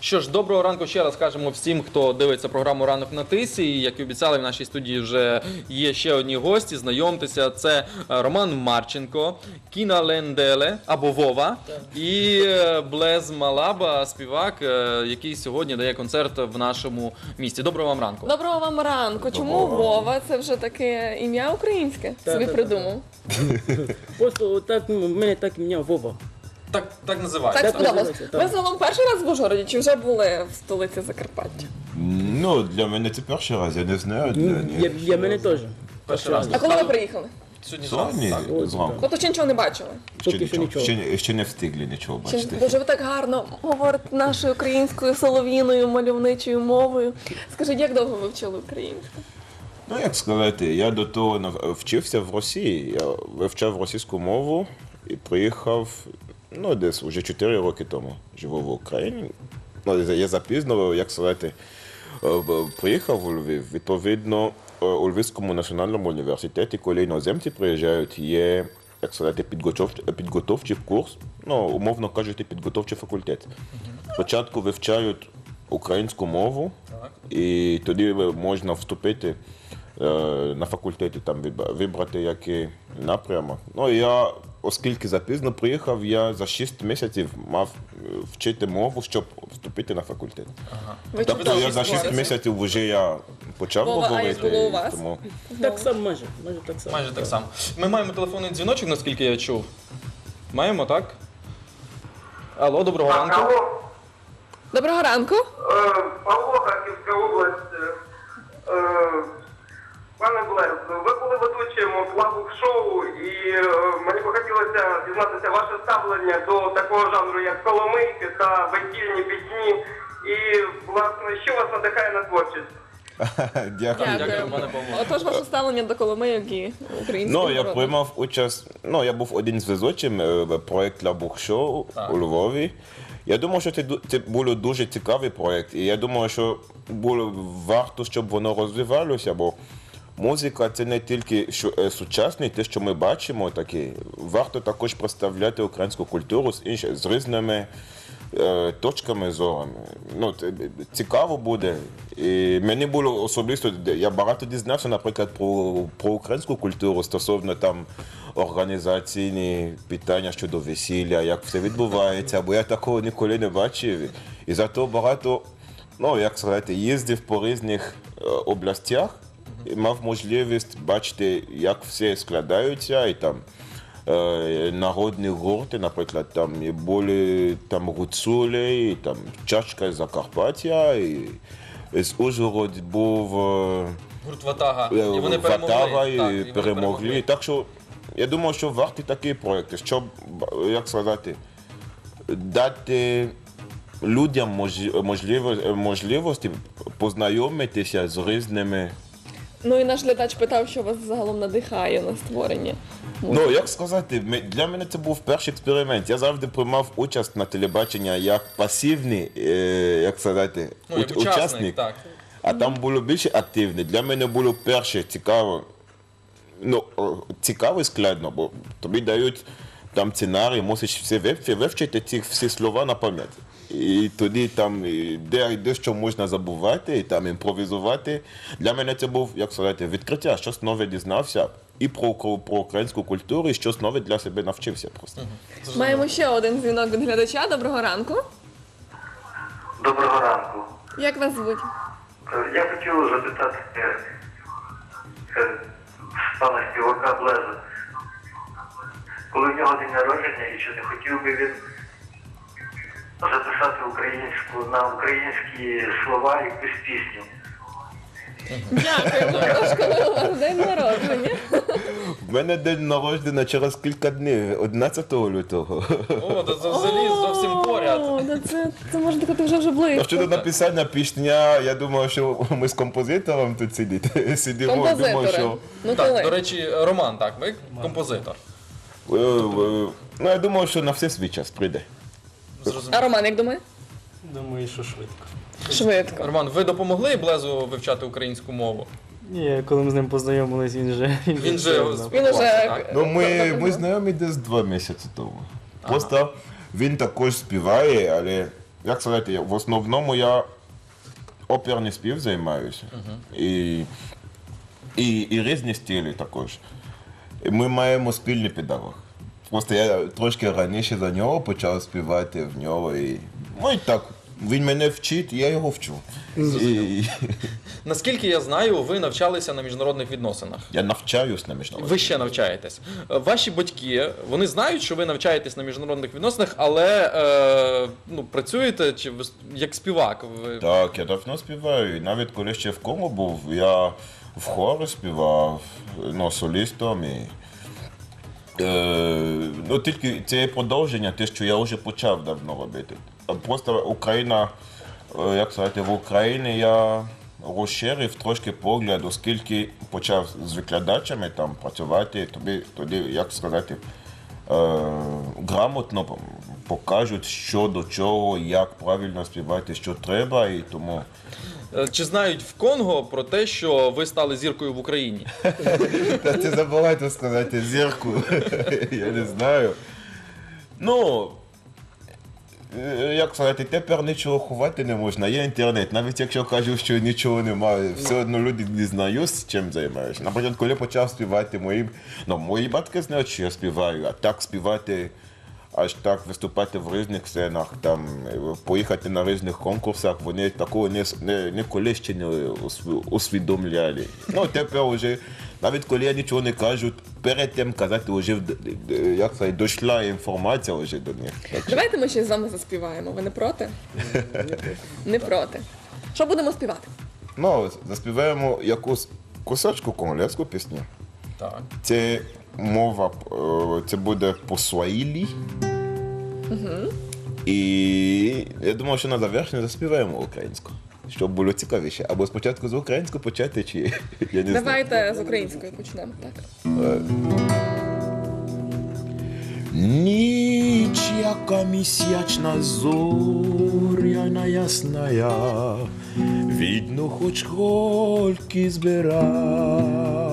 Що ж, доброго ранку ще раз кажемо всім, хто дивиться програму Ранок на тисі. І як і обіцяли, в нашій студії вже є ще одні гості. Знайомтеся, це е, Роман Марченко, Кіна Ленделе або Вова і е, Блез Малаба, співак, е, який сьогодні дає концерт в нашому місті. Доброго вам ранку. Доброго вам ранку. Чому Вова? Це вже таке ім'я українське собі придумав. Просто так, ну, в мене так ім'я Вова. Так, так Так називається. сподобалось. так. Ви загалом перший раз в Ужгороді чи вже були в столиці Закарпаття? Ну, для мене це перший раз, я не знаю. Для Я, я мене теж. Перший раз. А коли ви приїхали? Сьогодні. Сьогодні зранку. Тобто ще нічого не бачили. Ще Поки що нічого. нічого. Ще, не- ще не встигли нічого Ще бачити. Боже, ви так гарно говорите нашою українською солов'їною мальовничою мовою. Скажіть, як довго ви вчили українську? Ну, як сказати, я до того нав- вчився в Росії. Я вивчав російську мову і приїхав, ну, десь вже 4 роки тому. Живу в Україні. Ну, я запізно, як сказати, е, приїхав у Львів. Відповідно, е, у Львівському національному університеті, коли іноземці приїжджають, є, як сказати, підготовчий, підготовчий курс, ну, умовно кажучи, підготовчий факультет. Спочатку вивчають українську мову, і тоді можна вступити е, на факультеті, там вибрати який напрямок. Ну, я, оскільки запізно приїхав, я за 6 місяців мав е, вчити мову, щоб вступити на факультет. Ви Тобто я за 6 місяців вже я почав Вова, а говорити. було у вас? Тому... Так само майже, майже так само. Майже так само. Ми маємо телефонний дзвіночок, наскільки я чув. Маємо, так? Алло, доброго ранку. Доброго ранку. е, хотілося дізнатися ваше ставлення до такого жанру, як коломийки та весільні пісні. І, власне, що вас надихає на творчість? Дякую. Дякую, пане Павло. Отож, ваше ставлення до коломийок і українського Ну, я народу. приймав участь. Ну, я був один з ведучих е, проєкт Лабух Шоу Так. у Львові. Я думаю, що це, ду- це було дуже цікавий проєкт. І я думаю, що було варто, щоб воно розвивалося, бо музика це не тільки що, е, сучасний, те, що ми бачимо, таке. Варто також представляти українську культуру з іншими з різними е, точками зорами. Ну, це цікаво буде. І мені було особисто, я багато дізнався, наприклад, про, про українську культуру стосовно там організаційні питання щодо весілля, як все відбувається, бо я такого ніколи не бачив. І зато багато, ну як сказати, їздив по різних е, областях і мав можливість бачити, як все складається, і там е, народні гурти, наприклад, там і були там гуцули, і там чашка Закарпаття, і з Ужгород був е, Гурт Ватага. І е, вони перемогли. Ватага Так, і вони перемогли. Так що я думаю, що варті такі проекти, щоб, як сказати, дати людям мож- можливо- можливості познайомитися з різними. Ну і наш глядач питав, що вас загалом надихає на створення. Ну, як сказати, ми- для мене це був перший експеримент. Я завжди приймав участь на телебаченні як пасивний, е, як сказати, Ну, як уч- учасник, так. А там було більше активне. Для мене було перше цікаво. Ну, о, цікаво і складно, бо тобі дають там сценарій, мусиш все вивчити, ці всі слова на пам'ять. І тоді там де, дещо можна забувати, і там імпровізувати. Для мене це був, як сказати, відкриття, щось нове дізнався і про, про, про українську культуру, і щось нове для себе навчився просто. Маємо ще один дзвінок від глядача. Доброго ранку. Доброго ранку. Як вас звуть? Е, Я хотів запитати е, е, пана співака Блеза, коли в нього день народження, і чи не хотів би він записати українську на українські слова якусь пісню. Дякую. У вас день народження. В мене день народження через кілька днів, 11 лютого. О, то це взагалі зовсім поряд. Це, це можна сказати вже вже А близько. щодо написання пісня, я думаю, що ми з композитором тут сидіти. Сидимо, думаю, Композитори. що Ну Так, до речі, Роман, так, ви композитор. Е, е, ну я думаю, що на все свій час прийде. А Роман, як думає? Думаю, що швидко. Швидко. Роман, ви допомогли Блезу вивчати українську мову? Ні, коли ми з ним познайомились, він же Він же все Він уже так? Ну ми, ми знайомі десь два місяці тому. Просто він також співає, але як сказати, я- в основному я оперний спів займаюся. І, і, і різні стилі також. І Ми маємо спільний педагог. Просто я трошки раніше за нього почав співати в нього. І, ну і так, він мене вчить, я його вчу. І, Наскільки я знаю, ви навчалися на міжнародних відносинах. я навчаюсь на міжнародному. Ви ще навчаєтесь. Е, Ваші батьки вони знають, що ви навчаєтесь на міжнародних відносинах, але е, ну, працюєте чи ви як співак. Ви... Так, я давно співаю. І навіть коли ще в кому був, я в хорі співав, ну, солістом. І, е, ну, тільки це продовження, те, що я вже почав давно робити. Просто Україна, е, як сказати, в Україні я розширив трошки погляд, оскільки почав з викладачами там працювати, тобі тоді, як сказати, е, грамотно покажуть, що до чого, як правильно співати, що треба, і тому. Е, Чи знають в Конго про те, що ви стали зіркою в Україні? Та це забагато сказати зірку. Я не знаю. Ну. е, Як сказати, тепер нічого ховати не можна, є інтернет. Навіть якщо кажуть, що нічого немає, все одно люди дізнають, чим займаюся. Наприклад, коли почав співати мої, ну, мої батьки знають, що я співаю, а так співати, аж так виступати в різних сценах, там, е, поїхати на різних конкурсах, вони такого не, не, ніколи ще не усвідомляли. Ну, тепер вже, навіть коли я нічого не кажу, перед тим казати вже, як сказати, дійшла інформація вже до них. Так що- Давайте ми ще з вами заспіваємо. Ви не проти? Не проти. Що будемо співати? Ну, заспіваємо якусь кусочку конголезьку пісню. Так. Це мова, е, це буде по І я думаю, що на завершення заспіваємо українську. Щоб було цікавіше. Або спочатку з українською почати, чи я не знаю. Давайте з української почнемо. Так. Ніч, яка місячна зоряна ясная, видно, хоч гольки збирай.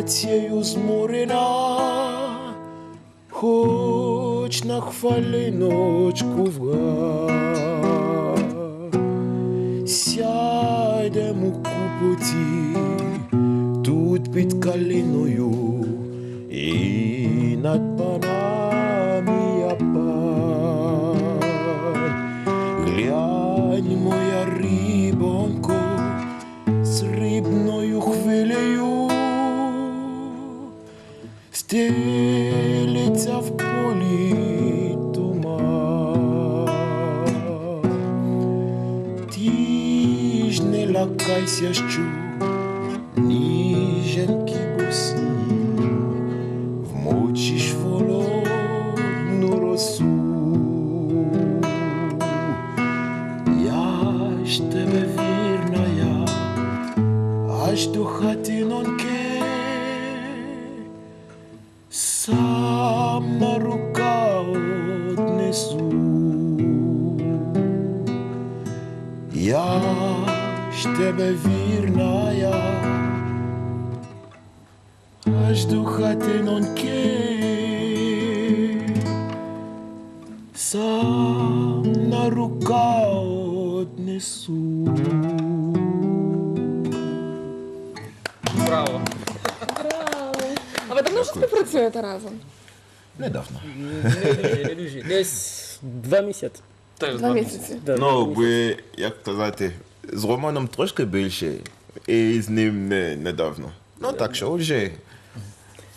Працею змурена, хоч на хвалиночку вгай. Сядемо у купоті тут під каліною і над панами стелиться в полі туман. Ти ж не лякайся, що ніженькі однесу. Я ж тебе вірна, я аж до хатиноньки сам на рука однесу. Браво. Браво! А ви давно вже співпрацюєте разом? Недавно. Не дуже. Десь два місяці. Теж Два місяці. Да, Ну, два ви, як сказати, з Романом трошки більше, і з ним не, недавно. Ну, так що вже.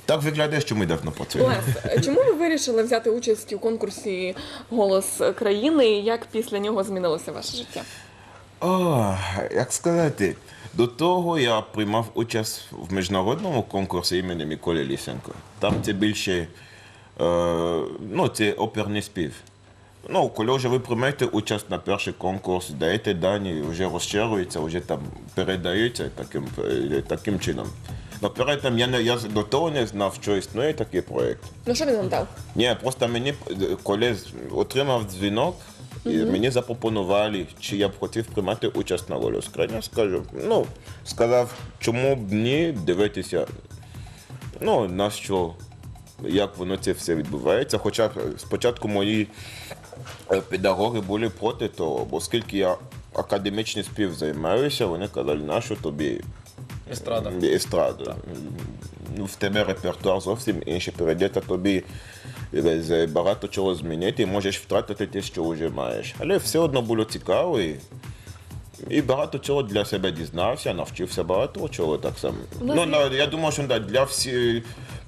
Так виглядає, що ми давно працюємо. Лес, чому ви вирішили взяти участь у конкурсі Голос країни і як після нього змінилося ваше життя? О, як сказати, до того я приймав участь в міжнародному конкурсі імені Миколи Лісенко. Там це більше, ну, це оперний спів. Ну, коли вже ви приймаєте участь на перший конкурс, даєте дані, вже розширюється, вже там передаються таким, е, таким чином. Но перед тим я, не, я до того не знав, що існує такий проєкт. Ну що він вам дав? Ні, просто мені е, коли отримав дзвінок, і мені запропонували, чи я б хотів приймати участь на волю України. Скажу, ну, сказав, чому б ні, дивитися. Ну, на що як воно це все відбувається. Хоча спочатку мої е, педагоги були проти того, бо оскільки я академічний спів займаюся, вони казали, нащо тобі Естрада. естрада. Ну, в тебе репертуар зовсім інший, прийдеться тобі е, багато чого змінити можеш втратити те, що вже маєш. Але все одно було цікаво і, і багато чого для себе дізнався, навчився багато чого так само. нас Ну, я думаю, що для всі,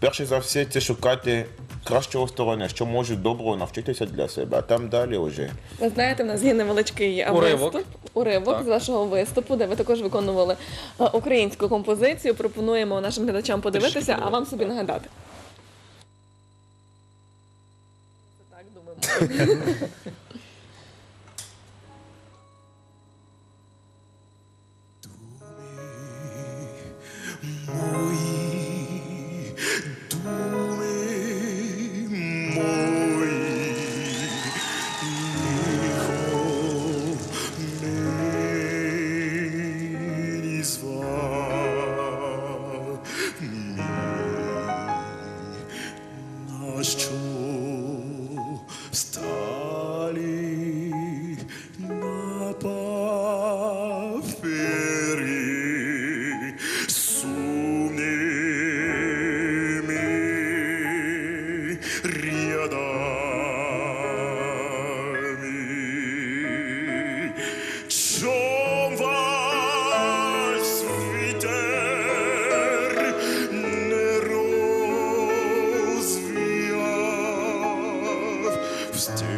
перше за все, це шукати кращого сторони, що можу доброго навчитися для себе, а там далі вже. Ви знаєте, в нас є невеличкий Уривок. виступ, уривок з вашого виступу, де ви також виконували е, українську композицію. Пропонуємо нашим глядачам подивитися, а вам собі нагадати. Так, думаємо. мені sister.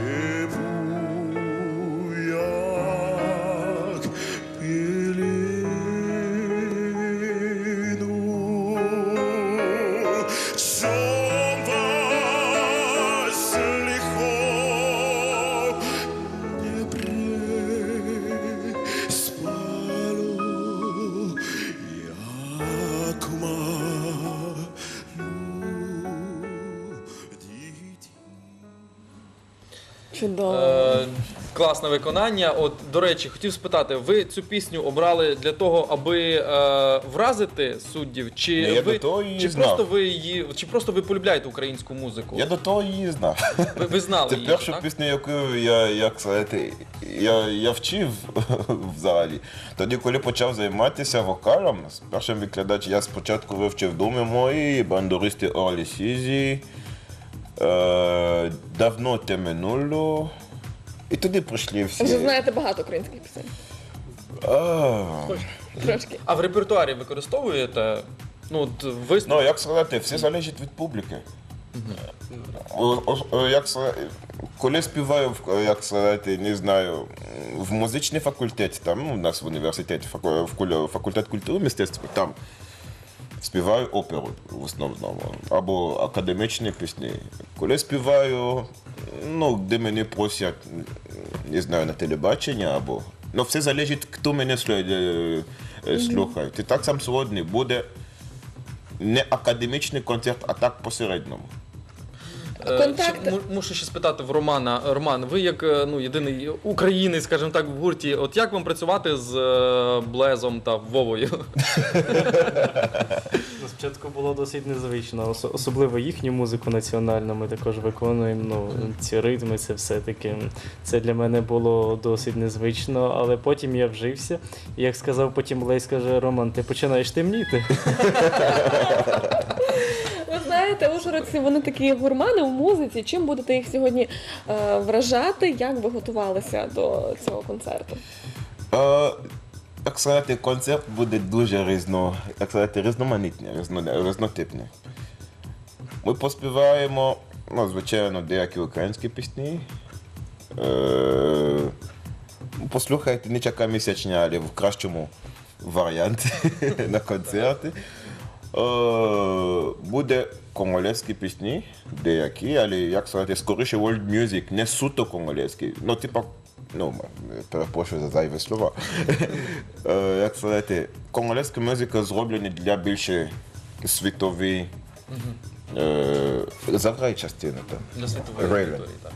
Чудово. Е, класне виконання. От, до речі, хотів спитати, ви цю пісню обрали для того, аби е, вразити суддів, чи Ні, я ви до того її чи знав. просто ви її, чи просто ви полюбляєте українську музику? Я до того її знав. Ви, ви знали Це її, першу так? пісню, яку я, як сказати, я, я вчив взагалі. Тоді, коли почав займатися вокалом, з першим викладачем я спочатку вивчив думи мої, бандуристи Орлі Сізі, е, давно те минуло. І туди прийшли всі. Ви знаєте багато українських пісень. А, Трошки. А в репертуарі використовуєте? Ну, от виступ. Ну, як сказати, все залежить від публіки. О- о- о, Як сказати, коли співаю, в- як сказати, не знаю, в музичний факультет, там ну, у нас в університеті факу- в куль- факультет культури мистецтва, там співаю оперу в основному, або академічні пісні. Коли співаю, ну, де мене просять, не знаю, на телебачення або. Ну, все залежить, хто мене е, е, слухає. Ти так сам сьогодні буде не академічний концерт, а так посередньому. Е, Контакти. Мушу ще спитати в Романа. Роман, ви як е, ну, єдиний українець, скажімо так, в гурті, от як вам працювати з е, Блезом та Вовою? Ну, Спочатку було досить незвично, особливо їхню музику національну ми також виконуємо. Ну, ці ритми, це все таки. Це для мене було досить незвично, але потім я вжився. І як сказав потім Лей, скаже, Роман, ти починаєш темніти. Знаєте, ужгородці вони такі гурмани в музиці. Чим будете їх сьогодні е, вражати? Як ви готувалися до цього концерту? Е, як сказати, концерт буде дуже різно, як сказати, різноманітний, різно, різнотипний. Ми поспіваємо, ну, звичайно, деякі українські пісні. Е, послухайте не чака місячня, але в кращому варіанті на концерті. Е, буде конголезькі пісні, деякі, але як сказати, скоріше world music, не суто конголезькі. Ну, типа, ну, перепрошую за зайві слова. Е, як сказати, конголезька музика зроблена для більше світової. Е, Заграй частину там. Для світової Рейлен. аудиторії, так.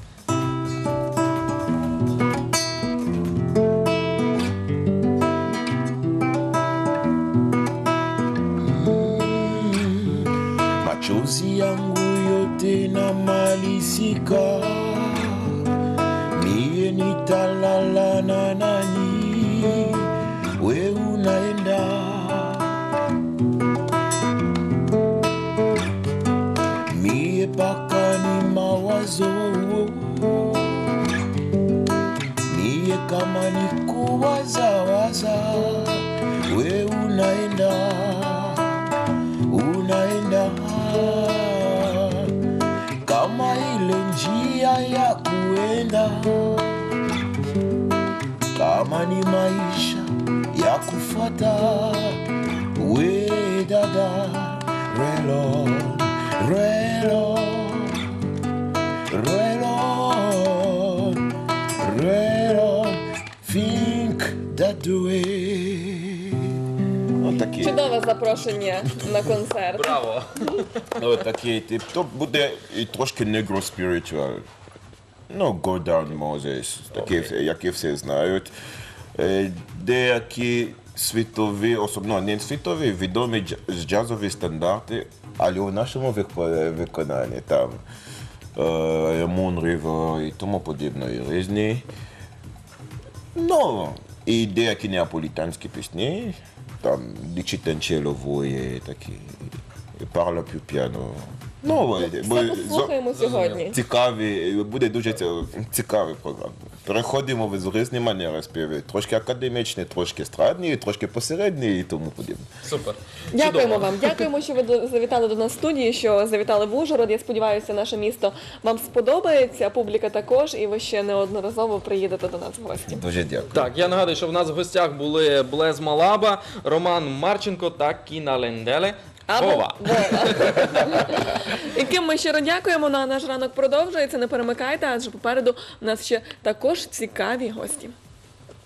chozi yangu yote na malisika, miye nitalala na nani? We unaenda miye paka ni mawazo, miye kama ni kuwazawaza, we unaenda njia ya kuenda. Kama ni maisha ya kufuata we dada relo relo relo relo think that way Отакий. Чудове запрошення на концерт. Браво! Ну, такий тип. То буде і трошки негро spiritual. Ну, Go Down Moses, такі, які всі знають. Е, Деякі світові, особливо не світові, відомі дж- джазові стандарти, але у нашому вик- виконанні там е, Moon River і тому подібне, і різні. Ну, і деякі неаполітанські пісні, там Дичітанчело воє, такі, і Парла пю піано. Ну, Все послухаємо сьогодні. цікаві, буде дуже ці- цікавий програм. Переходимо з різні манери співів. Трошки академічні, трошки естрадні, трошки посередні і тому подібне. Супер. Дякуємо Чудово. вам. Дякуємо, що ви до- завітали до нас в студії, що завітали в Ужгород. Я сподіваюся, наше місто вам сподобається. Публіка також, і ви ще неодноразово приїдете до нас в гості. Дуже дякую. Так, я нагадую, що в нас в гостях були Блез Малаба, Роман Марченко та Кіна Ленделе. Або Вова. Вова. Яким ми щиро дякуємо. Ну, а наш ранок продовжується. Не перемикайте, адже попереду у нас ще також цікаві гості.